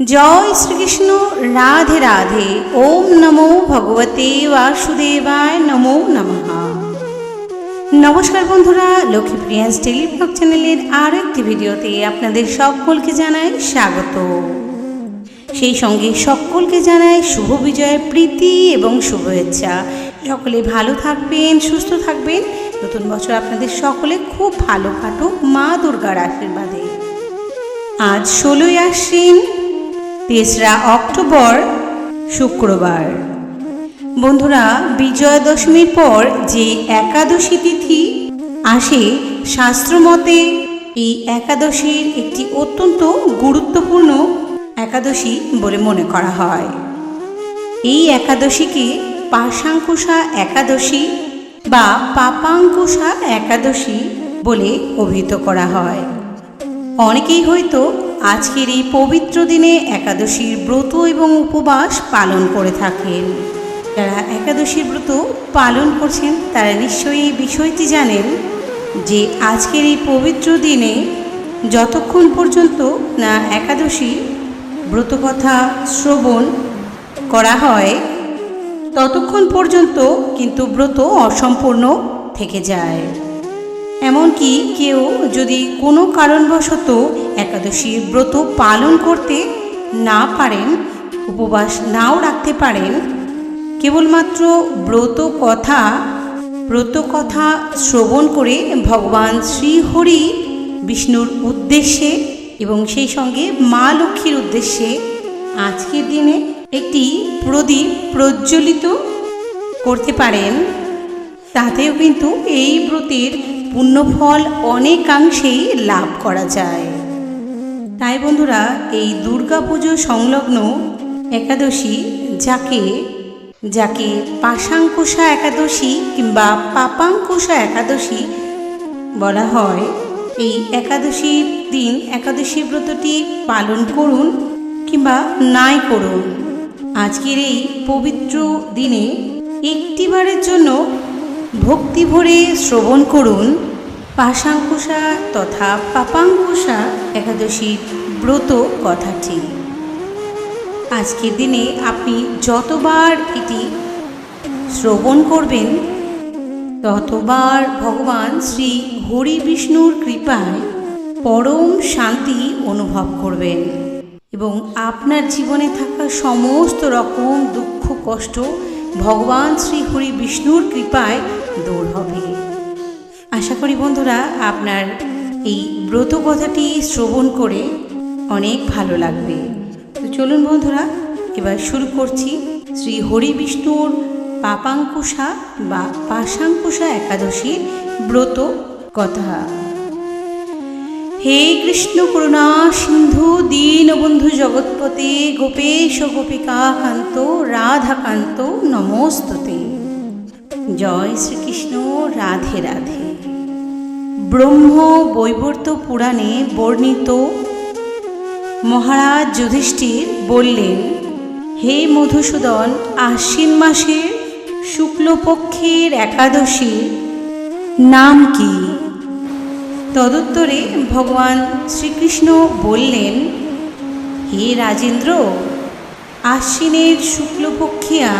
জয় শ্রীকৃষ্ণ, রাধে রাধে, ওম নমো ভগবতে বাসুদেবায় নমো নমঃ। নমস্কার বন্ধুরা, লক্ষ্মীপ্রিয়াস ডেলি চ্যানেলের আরও একটি ভিডিওতে আপনাদের সকলকে জানাই স্বাগত। সেই সঙ্গে সকলকে জানাই শুভ বিজয়ের প্রীতি এবং শুভেচ্ছা। সকলে ভালো থাকবেন, সুস্থ থাকবেন। নতুন বছর আপনাদের সকলে খুব ভালো কাটুক মা দুর্গার আশীর্বাদে। আজ ষোলোই আশ্বিন তেসরা অক্টোবর, শুক্রবার। বন্ধুরা বিজয়া দশমীর পর যে একাদশী তিথি আসে, শাস্ত্রমতে এই একাদশীর একটি অত্যন্ত গুরুত্বপূর্ণ একাদশী বলে মনে করা হয়। এই একাদশীকে পাশাঙ্কুশা একাদশী বা পাপাঙ্কুশা একাদশী বলে অভিহিত করা হয়। অনেকেই হয়তো আজকের এই পবিত্র দিনে একাদশীর ব্রত এবং উপবাস পালন করে থাকেন। যারা একাদশীর ব্রত পালন করছেন, তারা নিশ্চয়ই এই বিষয়টি জানেন যে আজকের এই পবিত্র দিনে যতক্ষণ পর্যন্ত না একাদশী ব্রতকথা শ্রবণ করা হয়, ততক্ষণ পর্যন্ত কিন্তু ব্রত অসম্পূর্ণ থেকে যায়। এমনকি কেউ যদি কোনো কারণবশত একাদশীর ব্রত পালন করতে না পারেন, উপবাস নাও রাখতে পারেন। কেবলমাত্র ব্রত কথা ব্রত কথা শ্রবণ করে ভগবান শ্রীহরি বিষ্ণুর উদ্দেশ্যে এবং সেই সঙ্গে মা লক্ষ্মীর উদ্দেশ্যে আজকের দিনে একটি প্রদীপ প্রজ্বলিত করতে পারেন। তাতেও কিন্তু এই ব্রতের পুণ্যফল অনেকাংশেই লাভ করা যায়। তাই বন্ধুরা, এই দুর্গাপুজো সংলগ্ন একাদশী যাকে যাকে পাশাঙ্কুশা একাদশী কিংবা পাপাঙ্কুশা একাদশী বলা হয়, এই একাদশীর দিন একাদশী ব্রতটি পালন করুন কিংবা নাই করুন। আজকের এই পবিত্র দিনে একটিবারের জন্য ভক্তি ভরে শ্রবণ করুন পাশাঙ্কুশা তথা পাপাঙ্কুশা একাদশীর ব্রত কথাটি। আজকের দিনে আপনি যতবার এটি শ্রবণ করবেন, ততবার ভগবান শ্রী হরি বিষ্ণুর কৃপায় পরম শান্তি অনুভব করবেন এবং আপনার জীবনে থাকা সমস্ত রকম দুঃখ, কষ্ট ভগবান শ্রী হরি বিষ্ণুর কৃপায় দূর হবে। আশা করি বন্ধুরা, আপনার এই ব্রত কথাটি শ্রবণ করে অনেক ভালো লাগবে। তো চলুন বন্ধুরা, এবার শুরু করছি শ্রী হরি বিষ্ণুর পাপাঙ্কুশা বা পাশাঙ্কুশা একাদশীর ব্রত কথা। হে কৃষ্ণ করুণা সিন্ধু, দীনবন্ধু জগৎপতে গোপেশ গোপিকা কান্ত রাধাকান্ত নমস্ততে। জয় শ্রীকৃষ্ণ, রাধে রাধে। ব্রহ্ম বৈবর্ত পুরাণে বর্ণিত মহারাজ যুধিষ্ঠির বললেন, হে মধুসূদন, আশ্বিন মাসের শুক্লপক্ষের একাদশীর নাম কি? তদুত্তরে ভগবান শ্রীকৃষ্ণ বললেন, হে রাজেন্দ্র, আশ্বিনের শুক্লপক্ষিয়া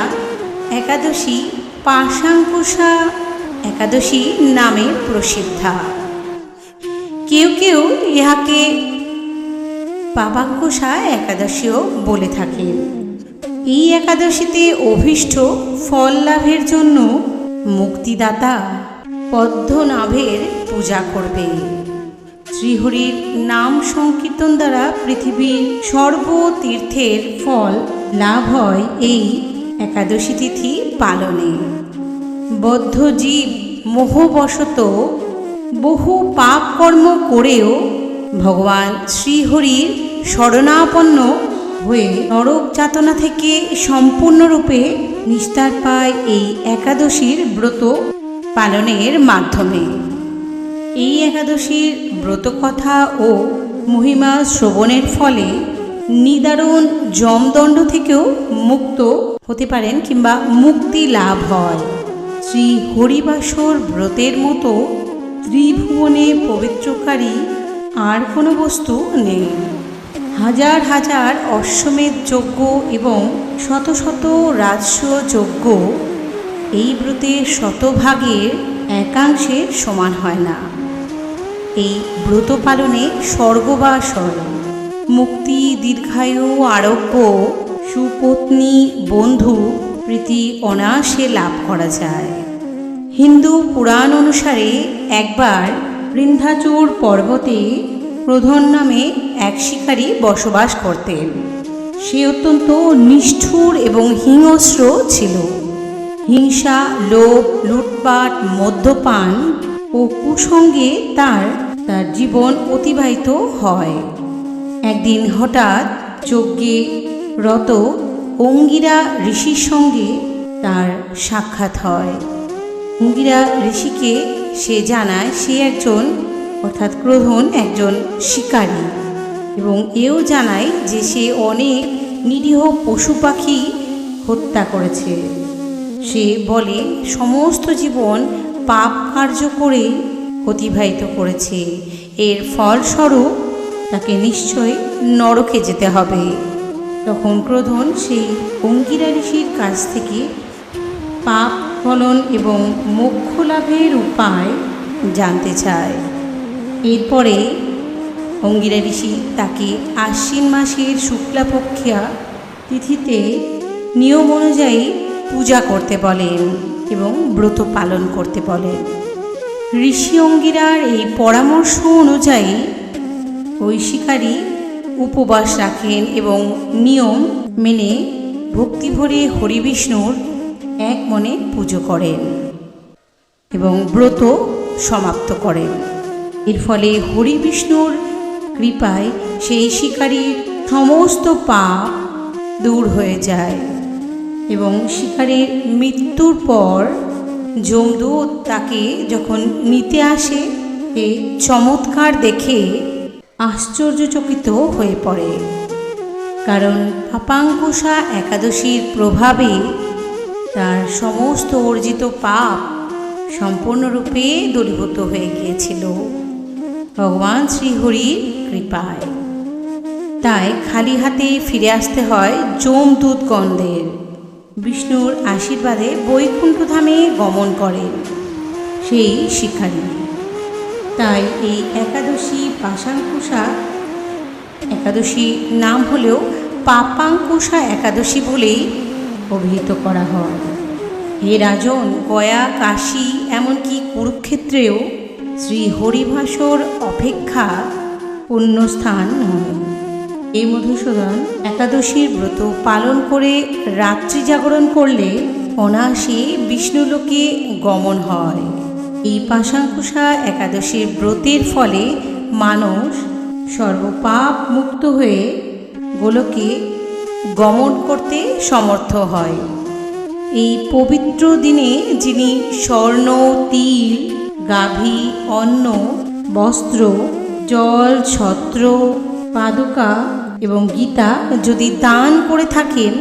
একাদশী পাশাঙ্কুশা একাদশী নামে প্রসিদ্ধা। কেউ কেউ ইহাকে পাপাঙ্কুশা একাদশীও বলে থাকেন। এই একাদশীতে অভীষ্ট ফল লাভের জন্য মুক্তিদাতা পদ্মনাভের পূজা করবে। শ্রীহরির নাম সংকীর্তন দ্বারা পৃথিবীর সর্বতীর্থের ফল লাভ হয় এই একাদশী তিথি পালনে। বদ্ধ জীব মোহবশত বহু পাপ কর্ম করেও ভগবান শ্রীহরির শরণাপন্ন হয়ে নরক যাতনা থেকে সম্পূর্ণরূপে নিস্তার পায় এই একাদশীর ব্রত পালনের মাধ্যমে। এই একাদশীর ব্রতকথা ও মহিমা শ্রবণের ফলে নিদারুণ যমদণ্ড থেকেও মুক্ত হতে পারেন কিংবা মুক্তি লাভ হয়। শ্রী হরিবাসর ব্রতের মতো ত্রিভুবনে পবিত্রকারী আর কোনো বস্তু নেই। হাজার হাজার অশ্বমেধ যজ্ঞ এবং শত শত রাজস্ব যজ্ঞ এই ব্রতের শতভাগের একাংশের সমান হয় না। এই ব্রত পালনে স্বর্গবাস হয় মুক্তি, দীর্ঘায়ু, আরোগ্য, সুপত্নী, বন্ধু প্রীতি অনায়াসে লাভ করা যায়। হিন্দু পুরাণ অনুসারে একবার বৃন্ধাচূর পর্বতে প্রধান নামে এক শিকারী বসবাস করতেন। সে অত্যন্ত নিষ্ঠুর এবং হিংস্র ছিল। হিংসা, লোভ, লুটপাট, মদ্যপান ও কুসঙ্গে তার তার জীবন অতিবাহিত হয়। একদিন হঠাৎ যজ্ঞে, রত অঙ্গিরা ঋষির সঙ্গে তার সাক্ষাৎ হয়। অঙ্গিরা ঋষিকে সে জানায় সে একজন, অর্থাৎ ক্রোধন একজন শিকারী এবং এও জানায় যে সে অনেক নিরীহ পশু পাখি হত্যা করেছে। সে বলে, সমস্ত জীবন পাপ কার্য করে অতিবাহিত করেছে। এর ফলস্বরূপ তাকে নিশ্চয় নরকে যেতে হবে। তখন ক্রোধন সেই অঙ্গিরা ঋষির কাছ থেকে পাপ ফলন এবং মোক্ষ লাভের উপায় জানতে চায়। এরপরে অঙ্গিরা ঋষি তাকে আশ্বিন মাসের শুক্লাপক্ষিয়া তিথিতে নিয়ম অনুযায়ী পূজা করতে বলেন এবং ব্রত পালন করতে বলেন। ঋষি অঙ্গিরার এই পরামর্শ অনুযায়ী ওই শিকারী উপবাস রাখেন এবং নিয়ম মেনে ভক্তি ভরে হরিবিষ্ণুর এক মনে পুজো করেন এবং ব্রত সমাপ্ত করেন। এর ফলে হরিবিষ্ণুর কৃপায় সেই শিকারীর সমস্ত পাপ দূর হয়ে যায় এবং শিকারীর মৃত্যুর পর যমদূত তাকে যখন নিতে আসে চমৎকার দেখে আশ্চর্যচকিত হয়ে পড়ে। কারণ পাপাঙ্কুশা একাদশীর প্রভাবে তার সমস্ত অর্জিত পাপ সম্পূর্ণরূপে দূরীভূত হয়ে গিয়েছিল। ভগবান শ্রীহরির কৃপায়। তাই খালি হাতে ফিরে আসতে হয় যমদূতগণদের বিষ্ণুর আশীর্বাদে বৈকুণ্ঠধামে গমন করেন সেই শিকারী তাই এই একাদশী পাশাঙ্কুশা একাদশী নাম হলেও পাপাঙ্কুশা একাদশী বলেই অভিহিত করা হয়। হে রাজন, গয়া, কাশী, এমনকি কুরুক্ষেত্রেও শ্রী হরিভাসর অপেক্ষা পুণ্যস্থান নয়। এই মধুসূদন একাদশীর ব্রত পালন করে রাত্রি জাগরণ করলে অনায়াসে বিষ্ণুলোকে গমন হয়। এই পাশাঙ্কুশা একাদশীর ব্রতের ফলে মানুষ সর্বপাপ মুক্ত হয়ে গোলকে গমন করতে সমর্থ হয়। এই পবিত্র দিনে যিনি স্বর্ণ, তিল, গাভী, অন্ন, বস্ত্র, জল, ছত্র, পাদুকা এবং গীতা যদি দান করে থাকেন,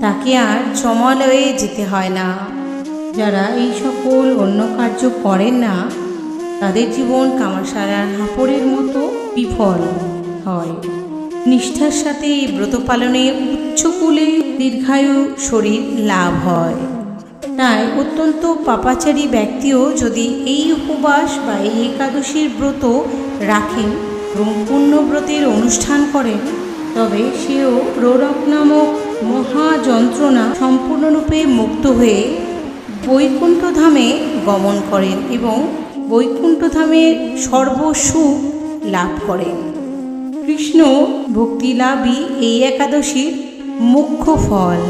তাকে আর জমালয়ে যেতে হয় না। যারা এই সকল অন্য কার্য করেন না, তাদের জীবন কামাশালার হাঁপড়ের মতো বিফল হয়। নিষ্ঠার সাথে ব্রত পালনে উচ্চকুলে দীর্ঘায়ু শরীর লাভ হয়। তাই অত্যন্ত পাপাচারী ব্যক্তিও যদি এই উপবাস বা এই একাদশীর ব্রত রাখেন এবং পুণ্যব্রতের অনুষ্ঠান করেন, তবে সেও রোরক নামক মহা যন্ত্রণা সম্পূর্ণরূপে মুক্ত হয়ে বৈকুণ্ঠধামে গমন করেন এবং বৈকুণ্ঠধামের সর্বসুখ লাভ করেন। কৃষ্ণ ভক্তি লাভই এই একাদশীর মুখ্য ফল।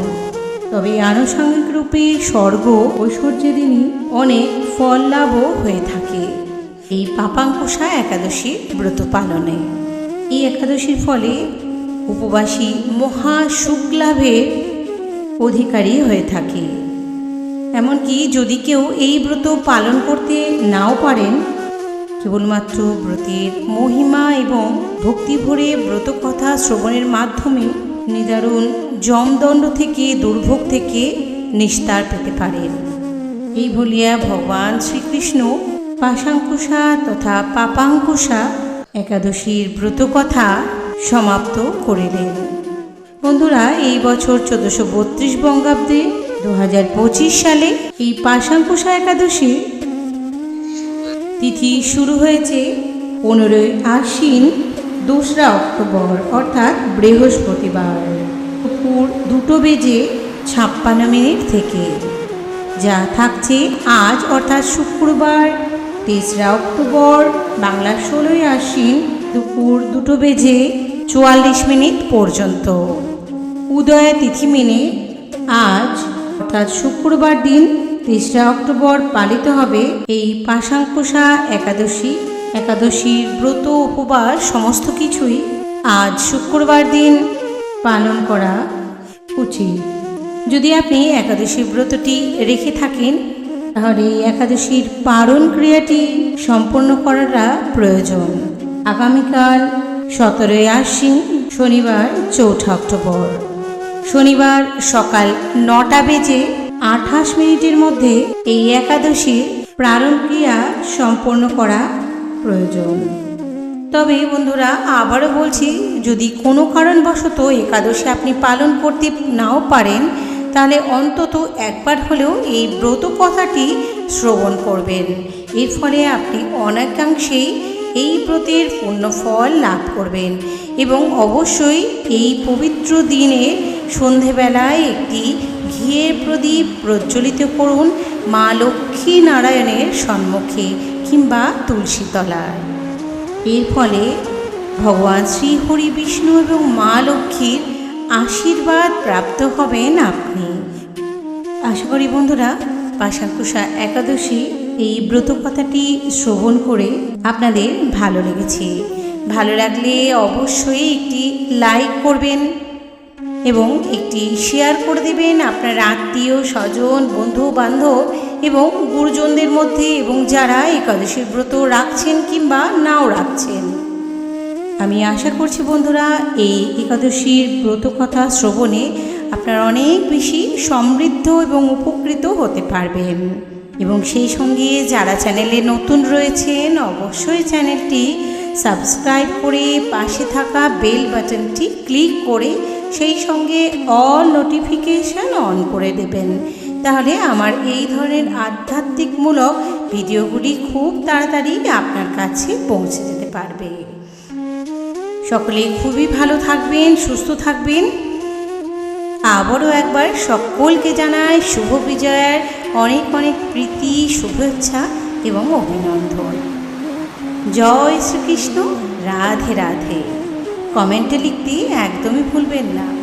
তবে আনুষঙ্গিক রূপে স্বর্গ ঐশ্বর্যের দিনই অনেক ফল লাভও হয়ে থাকে এই পাপাঙ্কুশা একাদশী ব্রত পালনে। এই একাদশীর ফলে উপবাসী মহা লাভের অধিকারী হয়ে থাকে। এমনকি যদি কেউ এই ব্রত পালন করতে নাও পারেন, কেবলমাত্র ব্রতের মহিমা এবং ভক্তি ভরে ব্রত কথা শ্রবণের মাধ্যমে নিদারুণ জমদণ্ড থেকে দুর্ভোগ থেকে নিস্তার পেতে পারেন। এই বলিয়া ভগবান শ্রীকৃষ্ণ পাশাঙ্কুশা তথা পাপাঙ্কুশা একাদশীর ব্রত কথা সমাপ্ত করিলেন। বন্ধুরা, এই বছর চোদ্দশো বত্রিশ বঙ্গাব্দে দু হাজার পঁচিশ সালে এই পাশাঙ্কুশা একাদশী তিথি শুরু হয়েছে পনেরোই আশ্বিন, দোসরা অক্টোবর, অর্থাৎ বৃহস্পতিবার দুপুর দুটো বেজে ছাপ্পান্ন মিনিট থেকে। যা থাকছে আজ, অর্থাৎ শুক্রবার, তেসরা অক্টোবর, বাংলা ষোলোই আশ্বিন, দুপুর দুটো বেজে চুয়াল্লিশ মিনিট পর্যন্ত। উদয় তিথি মেনে আজ অর্থাৎ শুক্রবার দিন তেসরা অক্টোবর পালিত হবে এই পাশাঙ্কুশা একাদশী। একাদশীর ব্রত, উপবাস, সমস্ত কিছুই আজ শুক্রবার দিন পালন করা উচিত। যদি আপনি একাদশী ব্রতটি রেখে থাকেন, তাহলে এই একাদশীর পারণ ক্রিয়াটি সম্পন্ন করাটা প্রয়োজন। আগামীকাল সতেরোই আশ্বিন, শনিবার, চৌঠা অক্টোবর। শনিবার সকাল নটা বেজে আঠাশ মিনিটের মধ্যে এই একাদশীর ক্রিয়া সম্পন্ন করা প্রয়োজন। তবে বন্ধুরা, আবারও বলছি, যদি কোনো কারণবশত একাদশী আপনি পালন করতে নাও পারেন, তাহলে অন্তত একবার হলেও এই ব্রত কথাটি শ্রবণ করবেন। এর ফলে আপনি অনেকাংশেই এই ব্রতের পূর্ণ ফল লাভ করবেন এবং অবশ্যই এই পবিত্র দিনে সন্ধেবেলায় একটি ঘিয়ের প্রদীপ প্রজ্বলিত করুন মা লক্ষ্মী নারায়ণের সম্মুখে কিংবা তুলসী তলায়। এর ফলে ভগবান শ্রী হরি বিষ্ণু এবং মা লক্ষ্মীর আশীর্বাদ প্রাপ্ত হবেন আপনি। আশা করি বন্ধুরা পাশাকুষা একাদশী এই ব্রত কথাটি শ্রবণ করে আপনাদের ভালো লেগেছে। ভালো লাগলে অবশ্যই একটি লাইক করবেন এবং একটি শেয়ার করে দেবেন আপনার আত্মীয়, স্বজন বন্ধু বান্ধব এবং গুরুজনদের মধ্যে এবং যারা একাদশীর ব্রত রাখছেন কিংবা নাও রাখছেন। আমি আশা করছি বন্ধুরা, এই একাদশীর ব্রত কথা শ্রবণে আপনারা অনেক বেশি সমৃদ্ধ এবং উপকৃত হতে পারবেন। এবং সেই সঙ্গে যারা চ্যানেলে নতুন রয়েছেন, অবশ্যই চ্যানেলটি সাবস্ক্রাইব করে পাশে থাকা বেল বাটনটি ক্লিক করে সেই সঙ্গে অল নোটিফিকেশান অন করে দেবেন। তাহলে আমার এই ধরনের আধ্যাত্মিকমূলক ভিডিওগুলি খুব তাড়াতাড়ি আপনার কাছে পৌঁছে যেতে পারবে। সকলে খুবই ভালো থাকবেন, সুস্থ থাকবেন। আবারও একবার সকলকে জানায় শুভ বিজয়ের অনেক অনেক প্রীতি, শুভেচ্ছা এবং অভিনন্দন। জয় শ্রীকৃষ্ণ, রাধে রাধে। কমেন্টে লিখতে একদমই ভুলবেন না।